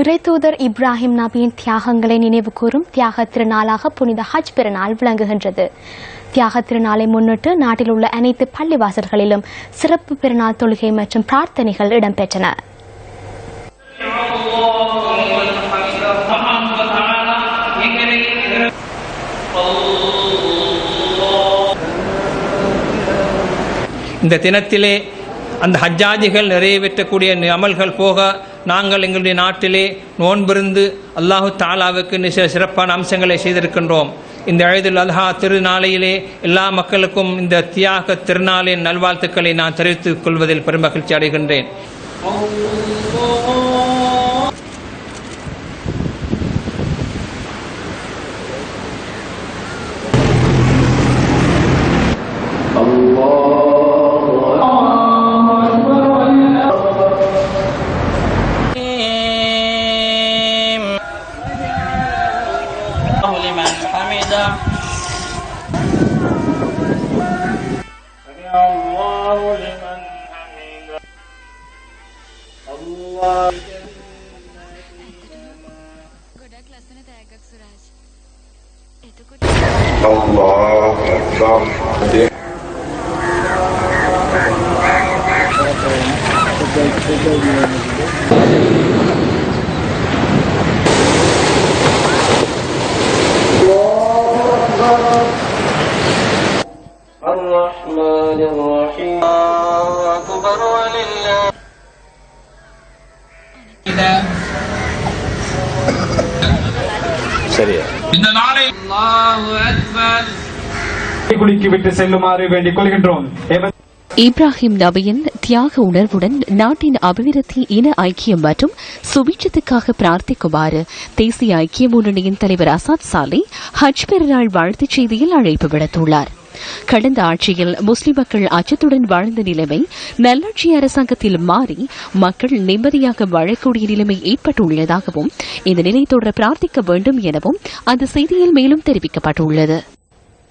இறைத்தூதர் இப்ராஹிம் நபியின் தியாகங்களை நினைவு கூறும் தியாக திருநாளாக புனித ஹஜ் பெருநாள் விளங்குகின்றது. தியாக திருநாளை முன்னிட்டு நாட்டில் உள்ள அனைத்து பள்ளிவாசல்களிலும் சிறப்பு பெருநாள் தொழுகை மற்றும் பிரார்த்தனைகள் இடம்பெற்றன. இந்த தினத்திலே அந்த ஹஜ்ஜாஜிகள் நிறைவேற்றக்கூடிய அமல்கள் போக நாங்கள் எங்களுடைய நாட்டிலே நோன்பிருந்து அல்லாஹு தாலாவுக்கு சில சிறப்பான அம்சங்களை செய்திருக்கின்றோம். இந்த எழுதுல் அல்ஹா திருநாளையிலே எல்லா மக்களுக்கும் இந்த தியாக திருநாளின் நல்வாழ்த்துக்களை நான் தெரிவித்துக் கொள்வதில் பெருமகிழ்ச்சி அடைகின்றேன். أحدا سمع الله لمن حمده الله الله أكبر Thank you. الرحمن الرحيم الله أكبر ولله இந்த நாளை الله أكبر குளிக்கு விட்டு செல்லுமாறு வேண்டிக் கொள்கின்றோம் எமது இப்ராஹிம் நபியின் தியாக உணர்வுடன் நாட்டின் அபிவிருத்தி இன ஐக்கியம் மற்றும் சுபிட்சத்துக்காக பிரார்த்திக்குமாறு தேசிய ஐக்கிய முன்னணியின் தலைவர் அசாத் சாலே ஹஜ் பெருநாள் வாழ்த்துச் செய்தியில் அழைப்பு விடுத்துள்ளார் கடந்த ஆட்சியில் முஸ்லிம் மக்கள் அச்சத்துடன் வாழ்ந்த நிலைமை நல்லாட்சி அரசாங்கத்தில் மாறி மக்கள் நிம்மதியாக வாழக்கூடிய நிலைமை ஏற்பட்டுள்ளதாகவும் இந்த நிலை தொடர பிரார்த்திக்க வேண்டும் எனவும் அந்த செய்தியில் மேலும் தெரிவிக்கப்பட்டுள்ளது.